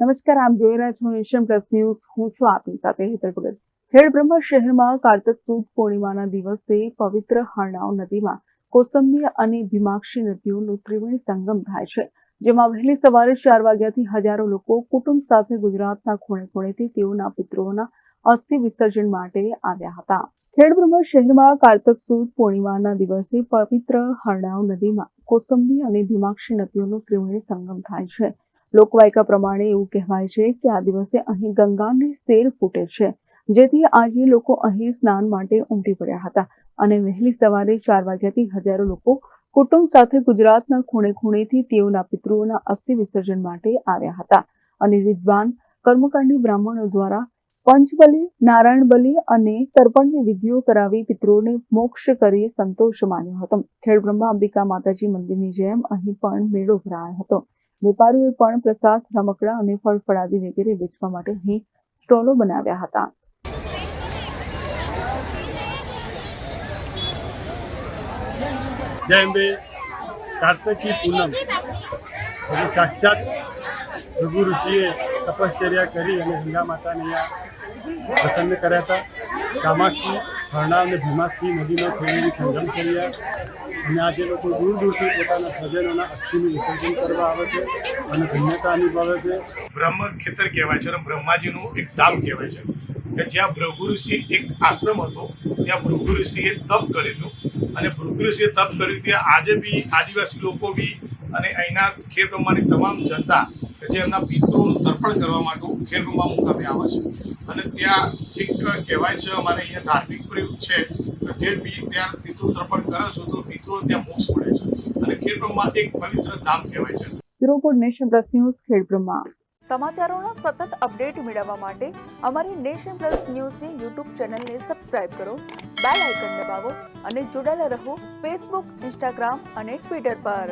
નમસ્કાર, આપ જોઈ રહ્યા છો નેશન પ્લસ ન્યૂઝ. હું છું આપની સાથે હેતલ ભગત. ખેડબ્રહ્મા શહેરમાં કાર્તક સુદ પૂર્ણિમાના દિવસે પવિત્ર હરણાવ નદીમાં કોસંબી અને ભીમાક્ષી નદીઓનો ત્રિવેણી સંગમ થાય છે, જેમાં વહેલી સવારે ચાર વાગ્યાથી હજારો લોકો કુટુંબ સાથે ગુજરાતના ખૂણે ખૂણેથી તેઓના પિત્રોના અસ્થિ વિસર્જન માટે આવ્યા હતા. ખેડબ્રહ્મા શહેરમાં કાર્તક સુદ પૂર્ણિમાના દિવસે પવિત્ર હરણાવ નદીમાં કોસંબી અને ભીમાક્ષી નદીઓનો ત્રિવેણી સંગમ થાય છે લોકવાયકા પ્રમાણે એવું કહેવાય છે કે આ દિવસે અહીં ગંગાની સેર ફૂટે છે, જેથી આજે લોકો અહીં સ્નાન માટે ઉમટી પડ્યા હતા. અને વહેલી સવારે ચાર વાગ્યાથી હજારો લોકો કુટુંબ સાથે ગુજરાતના ખૂણે ખૂણેથી તેઓના પિતૃઓના અસ્થિ વિસર્જન માટે આવ્યા હતા. અને વિદ્વાન કર્મકાંડી બ્રાહ્મણો દ્વારા પંચબલી નારાયણ બલી અને તર્પણની વિધિઓ કરાવી પિતૃઓને મોક્ષ કરી સંતોષ માન્યો હતો. ખેડબ્રહ્મા અંબિકા માતાજી મંદિરની જેમ અહીં પણ મેળો ભરાયો હતો. વેપારીઓએ પણ પ્રસાદ, રમકડા અને ફળફળાદી વગેરે વેચવા માટે અહીં સ્ટોલો બનાવ્યા હતા. પૂનમ. એટલે સાક્ષાત ભૃગુ ઋષિએ તપશ્ચર્યા કરી અને ગંગા માતાને પ્રસન્ન કર્યા હતા. કામાક્ષી હરણા અને ભીમાસિંહ નદીનો ત્રિવેણી સંગમ કર્યા અને આજે લોકો દૂર દૂરથી પોતાના સ્વજનોના અસ્થિનું વિસર્જન કરવા આવે છે અને ધન્યતા અનુભવે છે. બ્રહ્મ ખેતર કહેવાય છે અને બ્રહ્માજીનું એક ધામ કહેવાય છે. કે જ્યાં ભૃગુ ઋષિ એક આશ્રમ હતો, ત્યાં ભૃગુ ઋષિએ તપ કર્યું હતું. અને ભૃગુ ઋષિએ તપ કર્યું. ત્યાં આજે બી આદિવાસી લોકો બી અને અહીંના ખેડબ્રહ્માની તમામ જનતા કે જે એમના પિતૃનું તર્પણ કરવા માટે ખેડબ્રહ્મા મુકામે આવે છે. અને ત્યાં એક કહેવાય છે અમારે અહીંયા ધાર્મિક પ્રયોગ છે કે જે બી ત્યાં પિતૃ તર્પણ કરે છે તો પિતૃને ત્યાં મોક્ષ મળે છે. અને ખેડબ્રહ્મા એક પવિત્ર ધામ કહેવાય છે. Bureau nation plus news Khedbrahma સમાચારોના સતત અપડેટ મેળવવા માટે અમારી નેશન પ્લસ ન્યૂઝની યુટ્યુબ ચેનલને સબસ્ક્રાઇબ કરો બેલ આઇકન દબાવો અને જોડાયેલા રહો ફેસબુક ઇન્સ્ટાગ્રામ અને ટ્વિટર પર.